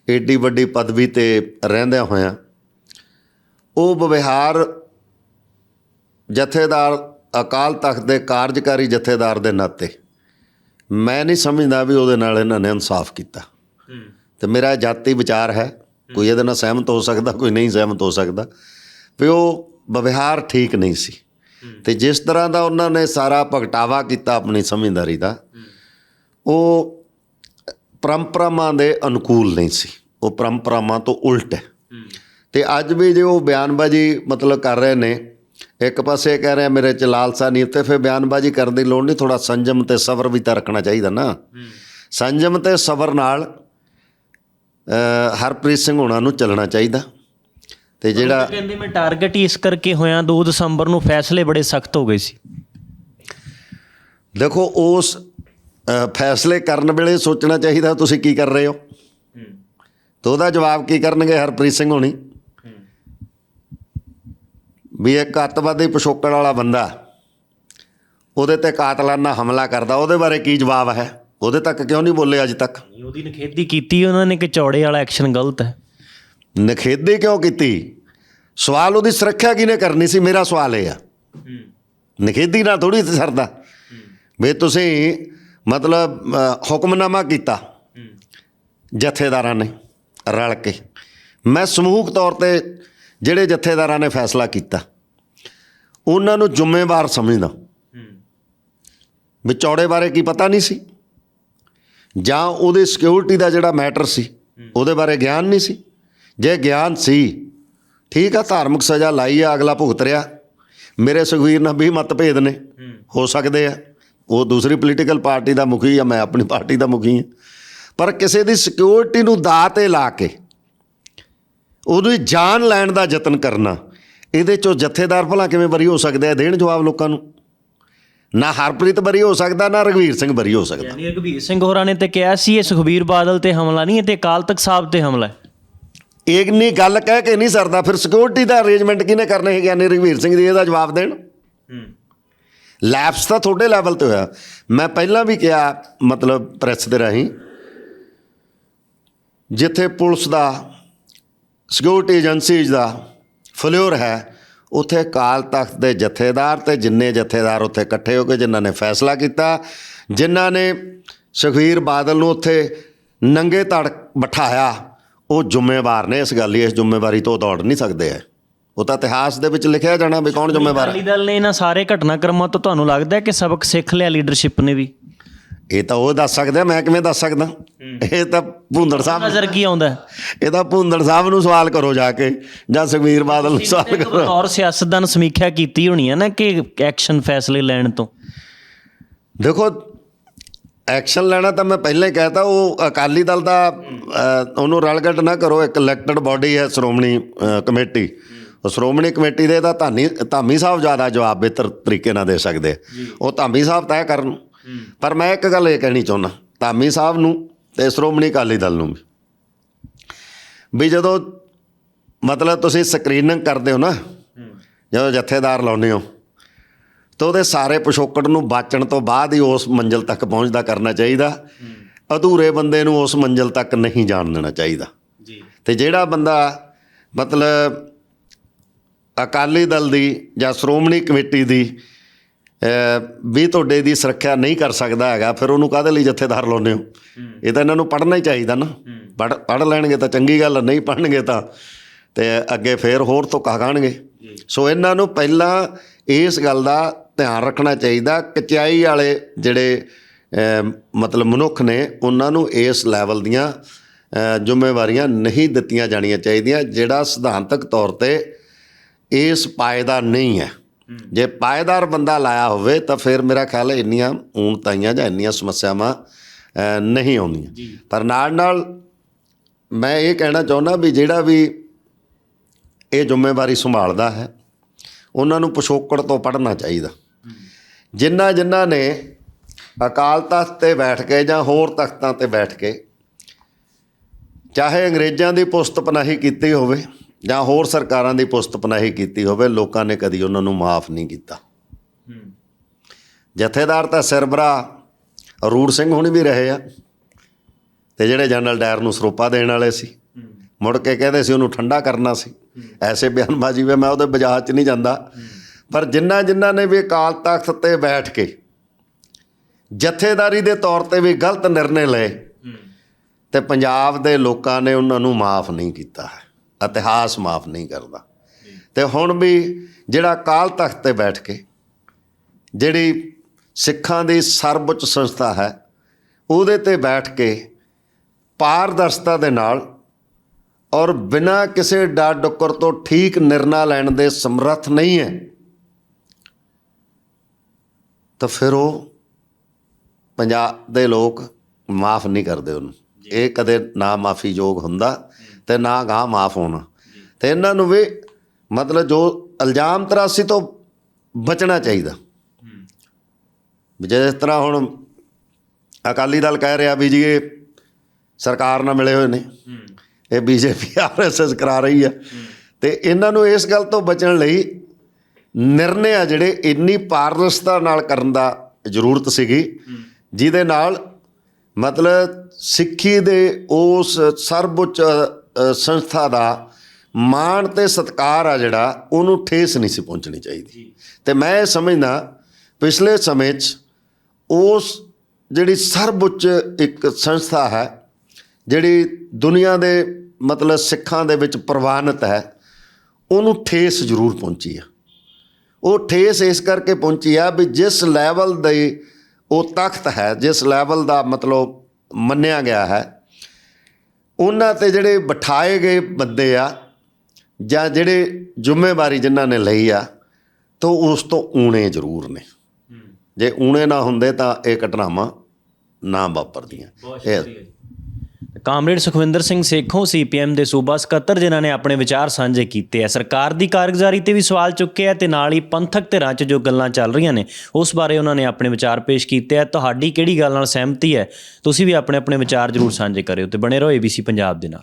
ਏਡੀ ਵੱਡੀ ਪਦਵੀ ਤੇ ਰਹਿੰਦਿਆਂ ਹੋਇਆਂ, ਉਹ ਵਿਵਹਾਰ ਜਥੇਦਾਰ ਅਕਾਲ ਤਖਤ ਦੇ ਕਾਰਜਕਾਰੀ ਜਥੇਦਾਰ ਦੇ ਨਾਤੇ, ਮੈਂ ਨਹੀਂ ਸਮਝਦਾ ਵੀ ਉਹਦੇ ਨਾਲ ਇਹਨਾਂ ਨੇ ਇਨਸਾਫ ਕੀਤਾ। ਤੇ ਮੇਰਾ ਜਾਤੀ ਵਿਚਾਰ ਹੈ, ਕੋਈ ਇਹਦੇ ਨਾਲ ਸਹਿਮਤ ਹੋ ਸਕਦਾ, ਕੋਈ ਨਹੀਂ ਸਹਿਮਤ ਹੋ ਸਕਦਾ। ਵੀ ਉਹ ਵਿਵਹਾਰ ਠੀਕ ਨਹੀਂ ਸੀ। ਤੇ ਜਿਸ ਤਰ੍ਹਾਂ ਦਾ ਉਹਨਾਂ ਨੇ ਸਾਰਾ ਭਗਟਾਵਾ ਕੀਤਾ ਆਪਣੀ ਸਮਝਦਾਰੀ ਦਾ ਉਹ ਪਰੰਪਰਾਵਾਂ ਦੇ ਅਨੁਕੂਲ ਨਹੀਂ ਸੀ। ਉਹ ਪਰੰਪਰਾਵਾਂ ਤੋਂ ਉਲਟ ਹੈ। ਤੇ ਅੱਜ ਵੀ ਜੇ ਉਹ ਬਿਆਨਬਾਜ਼ੀ ਮਤਲਬ ਕਰ ਰਹੇ ਨੇ ਇੱਕ ਪਾਸੇ ਕਹਿ ਰਹੇ ਮੇਰੇ ਚ ਲਾਲਸਾ ਨਹੀਂ ਤੇ ਫਿਰ ਬਿਆਨਬਾਜ਼ੀ ਕਰਨ ਦੀ ਲੋੜ ਨਹੀਂ ਥੋੜਾ ਸੰਜਮ ਤੇ ਸਬਰ ਵੀ ਤਾਂ ਰੱਖਣਾ ਚਾਹੀਦਾ ਨਾ। ਸੰਜਮ ਤੇ ਸਬਰ ਨਾਲ ਹਰਪ੍ਰੀਤ ਸਿੰਘ ਹੋਣਾ ਨੂੰ ਚੱਲਣਾ ਚਾਹੀਦਾ। ਤੇ ਜਿਹੜਾ ਕਹਿੰਦੇ ਮੈਂ ਟਾਰਗੇਟ ਹੀ ਇਸ ਕਰਕੇ ਹੋਇਆ 2 ਦਸੰਬਰ ਨੂੰ ਫੈਸਲੇ ਬੜੇ ਸਖਤ ਹੋ ਗਏ ਸੀ। ਦੇਖੋ ਉਸ ਫੈਸਲੇ ਕਰਨ ਵੇਲੇ ਸੋਚਣਾ ਚਾਹੀਦਾ ਤੁਸੀਂ ਕੀ ਕਰ ਰਹੇ ਹੋ? ਤੇ ਉਹਦਾ ਜਵਾਬ ਕੀ ਕਰਨਗੇ? ਹਰਪ੍ਰੀਤ ਸਿੰਘ ਹੋਣੀ। ਵੀ ਇੱਕ ਅੱਤਵਾਦੀ ਪਿਛੋਕੜ ਵਾਲਾ ਬੰਦਾ ਉਹਦੇ ਤੇ ਕਾਤਲਾਨਾ ਹਮਲਾ ਕਰਦਾ ਉਹਦੇ ਬਾਰੇ ਕੀ ਜਵਾਬ ਹੈ? ਉਹਦੇ ਤੱਕ ਕਿਉਂ ਨਹੀਂ ਬੋਲੇ ਅੱਜ ਤੱਕ? ਉਹਦੀ ਨਖੇਦੀ ਕੀਤੀ ਉਹਨਾਂ ਨੇ ਕਿ ਚੌੜੇ ਵਾਲਾ ਐਕਸ਼ਨ ਗਲਤ ਹੈ। ਨਖੇਦੀ ਕਿਉਂ ਕੀਤੀ? ਸਵਾਲ ਉਹਦੀ ਸੁਰੱਖਿਆ ਕਿਹਨੇ ਕਰਨੀ ਸੀ? ਮੇਰਾ ਸਵਾਲ ਇਹ ਆ। ਨਖੇਦੀ ਨਾਲ ਥੋੜੀ ਸਰਦਾ। ਵੀ ਤੁਸੀਂ ਮਤਲਬ ਹੁਕਮਨਾਮਾ ਕੀਤਾ। ਜਥੇਦਾਰਾਂ ਨੇ ਰਲ ਕੇ। ਮੈਂ ਸਮੂਹਕ ਤੌਰ ਤੇ ਜਿਹੜੇ ਜਥੇਦਾਰਾਂ ਨੇ ਫੈਸਲਾ ਕੀਤਾ ਉਹਨਾਂ ਨੂੰ ਜ਼ਿੰਮੇਵਾਰ ਸਮਝਦਾ। ਵੀ ਚੌੜੇ ਬਾਰੇ ਕੀ ਪਤਾ ਨਹੀਂ ਸੀ? ਜਾਂ ਉਹਦੇ ਸਿਕਿਉਰਿਟੀ ਦਾ ਜਿਹੜਾ ਮੈਟਰ ਸੀ ਉਹਦੇ ਬਾਰੇ ਗਿਆਨ ਨਹੀਂ ਸੀ? ਜੇ ਗਿਆਨ ਸੀ ਠੀਕ ਆ ਧਾਰਮਿਕ ਸਜ਼ਾ ਲਾਈ ਆ ਅਗਲਾ ਭੁਗਤ ਰਿਹਾ। ਮੇਰੇ ਸੁਖਵੀਰ ਨਾਲ ਵੀ ਮਤਭੇਦ ਨੇ। ਹੋ। ਸਕਦੇ ਆ। ਉਹ ਦੂਸਰੀ ਪੋਲੀਟੀਕਲ ਪਾਰਟੀ ਦਾ ਮੁਖੀ ਆ ਮੈਂ ਆਪਣੀ ਪਾਰਟੀ ਦਾ ਮੁਖੀ ਆ। ਪਰ ਕਿਸੇ ਦੀ ਸਿਕਿਉਰਿਟੀ ਨੂੰ ਦਾਅ ਤੇ ਲਾ ਕੇ ਉਹਦੀ ਜਾਨ ਲੈਣ ਦਾ ਯਤਨ ਕਰਨਾ ਇਹਦੇ ਚੋਂ ਜਥੇਦਾਰ ਭਲਾ ਕਿਵੇਂ ਬਰੀ ਹੋ ਸਕਦੇ ਆ ਦੇਣ ਜਵਾਬ ਲੋਕਾਂ ਨੂੰ? ਨਾ ਹਰਪ੍ਰੀਤ ਬਰੀ ਹੋ ਸਕਦਾ ਨਾ ਰਘਵੀਰ ਸਿੰਘ ਬਰੀ ਹੋ ਸਕਦਾ। ਯਾਨੀ ਰਘਬੀਰ ਸਿੰਘ ਹੋਰਾਂ ਨੇ ਤੇ ਕਿਹਾ ਸੀ ਇਹ ਸੁਖਬੀਰ ਬਾਦਲ ਤੇ ਹਮਲਾ ਨਹੀਂ ਇਹ ਤੇ ਅਕਾਲ ਤਖਤ ਸਾਹਿਬ ਤੇ ਹਮਲਾ ਹੈ। ਇੱਕ ਨਹੀਂ ਗੱਲ ਕਹਿ ਕੇ ਨਹੀਂ ਸਰਦਾ ਫਿਰ ਸਿਕਿਉਰਿਟੀ ਦਾ ਅਰੇਂਜਮੈਂਟ ਕਿਹਨੇ ਕਰਨੇ ਹੈਗੇ ਨੇ ਰਘਵੀਰ ਸਿੰਘ ਜੀ ਇਹਦਾ ਜਵਾਬ ਦੇਣ। ਲੈਪਸ ਤਾਂ ਤੁਹਾਡੇ ਲੈਵਲ ਤੇ ਹੋਇਆ। ਮੈਂ ਪਹਿਲਾਂ ਵੀ ਕਿਹਾ ਮਤਲਬ ਪ੍ਰੈਸ ਦੇ ਰਾਹੀਂ ਜਿੱਥੇ ਪੁਲਿਸ ਦਾ ਸਿਕਿਉਰਿਟੀ ਏਜੰਸੀਜ਼ ਦਾ ਫਲਿਓਰ ਹੈ ਉੱਥੇ ਅਕਾਲ ਤਖਤ ਦੇ ਜਥੇਦਾਰ ਤੇ ਜਿੰਨੇ ਜਥੇਦਾਰ ਉੱਥੇ ਇਕੱਠੇ ਹੋ ਕੇ ਜਿਨ੍ਹਾਂ ਨੇ ਫੈਸਲਾ ਕੀਤਾ ਜਿਨ੍ਹਾਂ ਨੇ ਸੁਖਵੀਰ ਬਾਦਲ ਨੂੰ ਉੱਥੇ ਨੰਗੇ ਧੜ ਬਿਠਾਇਆ ਉਹ ਜ਼ਿੰਮੇਵਾਰ ਨੇ ਇਸ ਗੱਲ ਦੀ ਇਸ ਜ਼ਿੰਮੇਵਾਰੀ ਤੋਂ ਦੌੜ ਨਹੀਂ ਸਕਦੇ ਹੈ। ਉਹ ਤਾਂ ਇਤਿਹਾਸ ਦੇ ਵਿੱਚ ਲਿਖਿਆ ਜਾਣਾ ਵੀ ਕੌਣ ਜ਼ਿੰਮੇਵਾਰ ਹੈ। ਅਕਾਲੀ ਦਲ ਨੇ ਇਹਨਾਂ ਸਾਰੇ ਘਟਨਾਕ੍ਰਮਾਂ ਤੋਂ ਤੁਹਾਨੂੰ ਲੱਗਦਾ ਹੈ ਕਿ ਸਬਕ ਸਿੱਖ ਲਿਆ ਲੀਡਰਸ਼ਿਪ ਨੇ ਵੀ? ਇਹ ਤਾਂ ਉਹ ਦੱਸ ਸਕਦੇ ਮੈਂ ਕਿਵੇਂ ਦੱਸ ਸਕਦਾ? ਇਹ ਤਾਂ ਭੁੰਦੜ ਸਾਹਿਬ ਨਜ਼ਰ ਕੀ ਆਉਂਦਾ ਇਹ ਤਾਂ ਭੁੰਦੜ ਸਾਹਿਬ ਨੂੰ ਸਵਾਲ ਕਰੋ ਜਾ ਕੇ ਜਾਂ ਸੁਖਵੀਰ ਬਾਦਲ ਨੂੰ ਸਵਾਲ ਕਰੋ। ਬਤੌਰ ਸਿਆਸਤਦਾਨ ਸਮੀਖਿਆ ਕੀਤੀ ਹੋਣੀ ਹੈ ਨਾ ਕਿ ਐਕਸ਼ਨ ਫੈਸਲੇ ਲੈਣ ਤੋਂ? ਦੇਖੋ ਐਕਸ਼ਨ ਲੈਣਾ ਤਾਂ ਮੈਂ ਪਹਿਲਾਂ ਹੀ ਕਹਿਤਾ ਉਹ ਅਕਾਲੀ ਦਲ ਦਾ ਉਹਨੂੰ ਰਲਗੱਡ ਨਾ ਕਰੋ ਇੱਕ ਇਲੈਕਟਡ ਬਾਡੀ ਹੈ ਸ਼੍ਰੋਮਣੀ ਕਮੇਟੀ। ਉਹ ਸ਼੍ਰੋਮਣੀ ਕਮੇਟੀ ਦੇ ਤਾਂ ਧਾਨੀ ਧਾਮੀ ਸਾਹਿਬ ਜ਼ਿਆਦਾ ਜਵਾਬ ਬਿਹਤਰ ਤਰੀਕੇ ਨਾਲ ਦੇ ਸਕਦੇ। ਉਹ ਧਾਮੀ ਸਾਹਿਬ ਤੈਅ ਕਰਨ। ਪਰ ਮੈਂ ਇੱਕ ਗੱਲ ਇਹ ਕਹਿਣੀ ਚਾਹੁੰਦਾ ਧਾਮੀ ਸਾਹਿਬ ਨੂੰ ਤੇ ਸ਼੍ਰੋਮਣੀ ਅਕਾਲੀ ਦਲ ਨੂੰ ਵੀ। ਵੀ ਜਦੋਂ ਮਤਲਬ ਤੁਸੀਂ ਸਕਰੀਨਿੰਗ ਕਰਦੇ ਹੋ ਨਾ ਜਦੋਂ ਜਥੇਦਾਰ ਲਾਉਂਦੇ ਹੋ ਤਾਂ ਉਹਦੇ ਸਾਰੇ ਪਿਛੋਕੜ ਨੂੰ ਬਾਚਣ ਤੋਂ ਬਾਅਦ ਹੀ ਉਸ ਮੰਜ਼ਿਲ ਤੱਕ ਪਹੁੰਚਦਾ ਕਰਨਾ ਚਾਹੀਦਾ। ਅਧੂਰੇ ਬੰਦੇ ਨੂੰ ਉਸ ਮੰਜ਼ਿਲ ਤੱਕ ਨਹੀਂ ਜਾਣ ਦੇਣਾ ਚਾਹੀਦਾ। ਜੀ। ਤੇ ਜਿਹੜਾ ਬੰਦਾ ਮਤਲਬ ਅਕਾਲੀ ਦਲ ਦੀ ਜਾਂ ਸ਼੍ਰੋਮਣੀ ਕਮੇਟੀ ਦੀ ਵੀ ਤੁਹਾਡੇ ਦੀ ਸੁਰੱਖਿਆ ਨਹੀਂ ਕਰ ਸਕਦਾ ਹੈਗਾ ਫਿਰ ਉਹਨੂੰ ਕਾਹਦੇ ਲਈ ਜਥੇਦਾਰ ਲਾਉਂਦੇ ਹੋ? ਇਹ ਤਾਂ ਇਹਨਾਂ ਨੂੰ ਪੜ੍ਹਨਾ ਹੀ ਚਾਹੀਦਾ ਨਾ। ਪੜ੍ਹ ਪੜ੍ਹ ਲੈਣਗੇ ਤਾਂ ਚੰਗੀ ਗੱਲ ਨਹੀਂ ਪੜ੍ਹਨਗੇ ਤਾਂ ਤੇ ਅੱਗੇ ਫੇਰ ਹੋਰ ਤੋਂ ਖਾਣਗੇ। ਸੋ ਇਹਨਾਂ ਨੂੰ ਪਹਿਲਾਂ ਇਸ ਗੱਲ ਦਾ ਧਿਆਨ ਰੱਖਣਾ ਚਾਹੀਦਾ। ਕਚਾਈ ਵਾਲੇ ਜਿਹੜੇ ਮਤਲਬ ਮਨੁੱਖ ਨੇ ਉਹਨਾਂ ਨੂੰ ਇਸ ਲੈਵਲ ਦੀਆਂ ਜ਼ਿੰਮੇਵਾਰੀਆਂ ਨਹੀਂ ਦਿੱਤੀਆਂ ਜਾਣੀਆਂ ਚਾਹੀਦੀਆਂ ਜਿਹੜਾ ਸਿਧਾਂਤਕ ਤੌਰ ਤੇ ਇਸ ਪਾਏਦਾਰ ਨਹੀਂ ਹੈ। ਜੇ ਪਾਏਦਾਰ ਬੰਦਾ ਲਾਇਆ ਹੋਵੇ ਤਾਂ ਫਿਰ ਮੇਰਾ ਖਿਆਲ ਹੈ ਇੰਨੀਆਂ ਊਣਤਾਈਆਂ ਜਾਂ ਇੰਨੀਆਂ ਸਮੱਸਿਆਵਾਂ ਨਹੀਂ ਆਉਂਦੀਆਂ। ਪਰ ਨਾਲ ਨਾਲ ਮੈਂ ਇਹ ਕਹਿਣਾ ਚਾਹੁੰਦਾ ਵੀ ਜਿਹੜਾ ਵੀ ਇਹ ਜ਼ਿੰਮੇਵਾਰੀ ਸੰਭਾਲਦਾ ਹੈ ਉਹਨਾਂ ਨੂੰ ਪਿਛੋਕੜ ਤੋਂ ਪੜ੍ਹਨਾ ਚਾਹੀਦਾ। ਜਿਨ੍ਹਾਂ ਜਿਨ੍ਹਾਂ ਨੇ ਅਕਾਲ ਤਖਤ ਤੇ ਬੈਠ ਕੇ ਜਾਂ ਹੋਰ ਤਖਤਾਂ ਤੇ ਬੈਠ ਕੇ, ਚਾਹੇ ਅੰਗਰੇਜ਼ਾਂ ਦੀ ਪੁਸਤ ਪਨਾਹੀ ਕੀਤੀ ਹੋਵੇ ਜਾਂ ਹੋਰ ਸਰਕਾਰਾਂ ਦੀ ਪੁਸਤ ਪਨਾਹੀ ਕੀਤੀ ਹੋਵੇ, ਲੋਕਾਂ ਨੇ ਕਦੀ ਉਹਨਾਂ ਨੂੰ ਮਾਫ ਨਹੀਂ ਕੀਤਾ। ਜਥੇਦਾਰ ਤਾਂ ਸਰਬਰਾ ਰੂੜ ਸਿੰਘ ਹੁਣੀ ਵੀ ਰਹੇ ਆ ਤੇ ਜਿਹੜੇ ਜਨਰਲ ਡਾਇਰ ਨੂੰ ਸਰੋਪਾ ਦੇਣ ਵਾਲੇ ਸੀ, ਮੁੜ ਕੇ ਕਹਿੰਦੇ ਸੀ ਉਹਨੂੰ ਠੰਡਾ ਕਰਨਾ ਸੀ। ਐਸੇ ਬਿਆਨਬਾਜ਼ੀ ਵੇ, ਮੈਂ ਉਹਦੇ ਬਾਜ਼ਾਰ 'ਚ ਨਹੀਂ ਜਾਂਦਾ। ਪਰ ਜਿੰਨਾ ਜਿਨ੍ਹਾਂ ਨੇ ਵੀ ਅਕਾਲ ਤਖਤ ਤੇ ਬੈਠ ਕੇ ਜਥੇਦਾਰੀ ਦੇ ਤੌਰ ਤੇ ਵੀ ਗਲਤ ਨਿਰਣੇ ਲਏ ਤੇ ਪੰਜਾਬ ਦੇ ਲੋਕਾਂ ਨੇ ਉਹਨਾਂ ਨੂੰ ਮਾਫ ਨਹੀਂ ਕੀਤਾ ਹੈ, ਇਤਿਹਾਸ ਮਾਫ ਨਹੀਂ ਕਰਦਾ। ਤੇ ਹੁਣ ਵੀ ਜਿਹੜਾ ਅਕਾਲ ਤਖਤ ਤੇ ਬੈਠ ਕੇ ਜਿਹੜੀ ਸਿੱਖਾਂ ਦੀ ਸਰਵਉੱਚ ਸੰਸਥਾ ਹੈ, ਉਹਦੇ ਤੇ ਬੈਠ ਕੇ ਪਾਰਦਰਸ਼ਤਾ ਦੇ ਨਾਲ ਔਰ ਬਿਨਾਂ ਕਿਸੇ ਡਰ ਡੁੱਕਰ ਤੋਂ ਠੀਕ ਨਿਰਣਾ ਲੈਣ ਦੇ ਸਮਰੱਥ ਨਹੀਂ ਹੈ ਤਾਂ ਫਿਰ ਉਹ ਪੰਜਾਬ ਦੇ ਲੋਕ ਮਾਫ ਨਹੀਂ ਕਰਦੇ ਉਹਨੂੰ। ਇਹ ਕਦੇ ਨਾ ਮਾਫੀ ਯੋਗ ਹੁੰਦਾ ਤੇ ਨਾ ਗਾਂ ਮਾਫ ਹੋਣਾ। ਤੇ ਇਹਨਾਂ ਨੂੰ ਵੀ ਮਤਲਬ ਜੋ ਇਲਜ਼ਾਮ ਤਰਾਸੀ ਤੋਂ ਬਚਣਾ ਚਾਹੀਦਾ। ਜਿਸ ਤਰ੍ਹਾਂ ਹੁਣ ਅਕਾਲੀ ਦਲ ਕਹਿ ਰਿਹਾ ਵੀ ਜੀ ਇਹ ਸਰਕਾਰ ਨਾਲ ਮਿਲੇ ਹੋਏ ਨੇ। ਇਹ ਬੀਜੇਪੀ ਆਰਐਸਐਸ ਕਰਾ ਰਹੀ ਹੈ ਤੇ ਇਹਨਾਂ ਨੂੰ ਇਸ ਗੱਲ ਤੋਂ ਬਚਣ ਲਈ ਨਿਰਣੇ ਆ ਜਿਹੜੇ ਇੰਨੀ ਪਾਰਦਰਸ਼ਤਾ ਨਾਲ ਕਰਨ ਦਾ ਜ਼ਰੂਰਤ ਸੀਗੀ ਜਿਹਦੇ ਨਾਲ ਮਤਲਬ ਸਿੱਖੀ ਦੇ ਉਸ ਸਰਵਉੱਚ ਸੰਸਥਾ ਦਾ ਮਾਣ ਤੇ ਸਤਕਾਰ ਆ ਜਿਹੜਾ ਉਹਨੂੰ ਠੇਸ ਨਹੀਂ ਸੀ ਪਹੁੰਚਣੀ ਚਾਹੀਦੀ। ਤੇ ਮੈਂ ਇਹ ਸਮਝਦਾ ਪਿਛਲੇ ਸਮੇਂ 'ਚ ਉਸ ਜਿਹੜੀ ਸਰਵਉੱਚ ਇੱਕ ਸੰਸਥਾ ਹੈ ਜਿਹੜੀ ਦੁਨੀਆ ਦੇ ਮਤਲਬ ਸਿੱਖਾਂ ਦੇ ਵਿੱਚ ਪ੍ਰਵਾਨਿਤ ਹੈ ਉਹਨੂੰ ਠੇਸ ਜ਼ਰੂਰ ਪਹੁੰਚੀ ਆ। ਉਹ ਠੇਸ ਇਸ ਕਰਕੇ ਪਹੁੰਚੀ ਆ ਵੀ ਜਿਸ ਲੈਵਲ ਦੇ ਉਹ ਤਖਤ ਹੈ ਜਿਸ ਲੈਵਲ ਦਾ ਮਤਲਬ ਮੰਨਿਆ ਗਿਆ ਹੈ ਉਹਨਾਂ ਤੇ ਜਿਹੜੇ ਬਿਠਾਏ ਗਏ ਬੰਦੇ ਆ ਜਾਂ ਜਿਹੜੇ ਜ਼ਿੰਮੇਵਾਰੀ ਜਿਨ੍ਹਾਂ ਨੇ ਲਈ ਆ ਤਾਂ ਉਸ ਤੋਂ ਊਣੇ ਜ਼ਰੂਰ ਨੇ। ਜੇ ਊਣੇ ਨਾ ਹੁੰਦੇ ਤਾਂ ਇਹ ਘਟਨਾਵਾਂ ਨਾ ਵਾਪਰਦੀਆਂ। ਇਹ ਕਾਮਰੇਡ ਸੁਖਵਿੰਦਰ ਸਿੰਘ ਸੇਖੋਂ ਸੀਪੀਐਮ ਦੇ ਸੂਬਾ ਸਕੱਤਰ ਜਿਨ੍ਹਾਂ ਨੇ ਆਪਣੇ ਵਿਚਾਰ ਸਾਂਝੇ ਕੀਤੇ ਆ। ਸਰਕਾਰ ਦੀ ਕਾਰਗੁਜ਼ਾਰੀ ਤੇ ਵੀ ਸਵਾਲ ਚੁੱਕੇ ਆ ਤੇ ਨਾਲ ਹੀ ਪੰਥਕ ਧਿਰਾਂ 'ਚ ਜੋ ਗੱਲਾਂ ਚੱਲ ਰਹੀਆਂ ਨੇ, ਉਸ ਬਾਰੇ ਉਹਨਾਂ ਨੇ ਆਪਣੇ ਵਿਚਾਰ ਪੇਸ਼ ਕੀਤੇ ਆ। ਤੁਹਾਡੀ ਕਿਹੜੀ ਗੱਲ ਨਾਲ ਸਹਿਮਤੀ ਹੈ, ਤੁਸੀਂ ਵੀ ਆਪਣੇ ਆਪਣੇ ਵਿਚਾਰ ਜ਼ਰੂਰ ਸਾਂਝੇ ਕਰਿਓ ਤੇ ਬਣੇ ਰਹੋ ABC ਪੰਜਾਬ ਦੇ ਨਾਲ।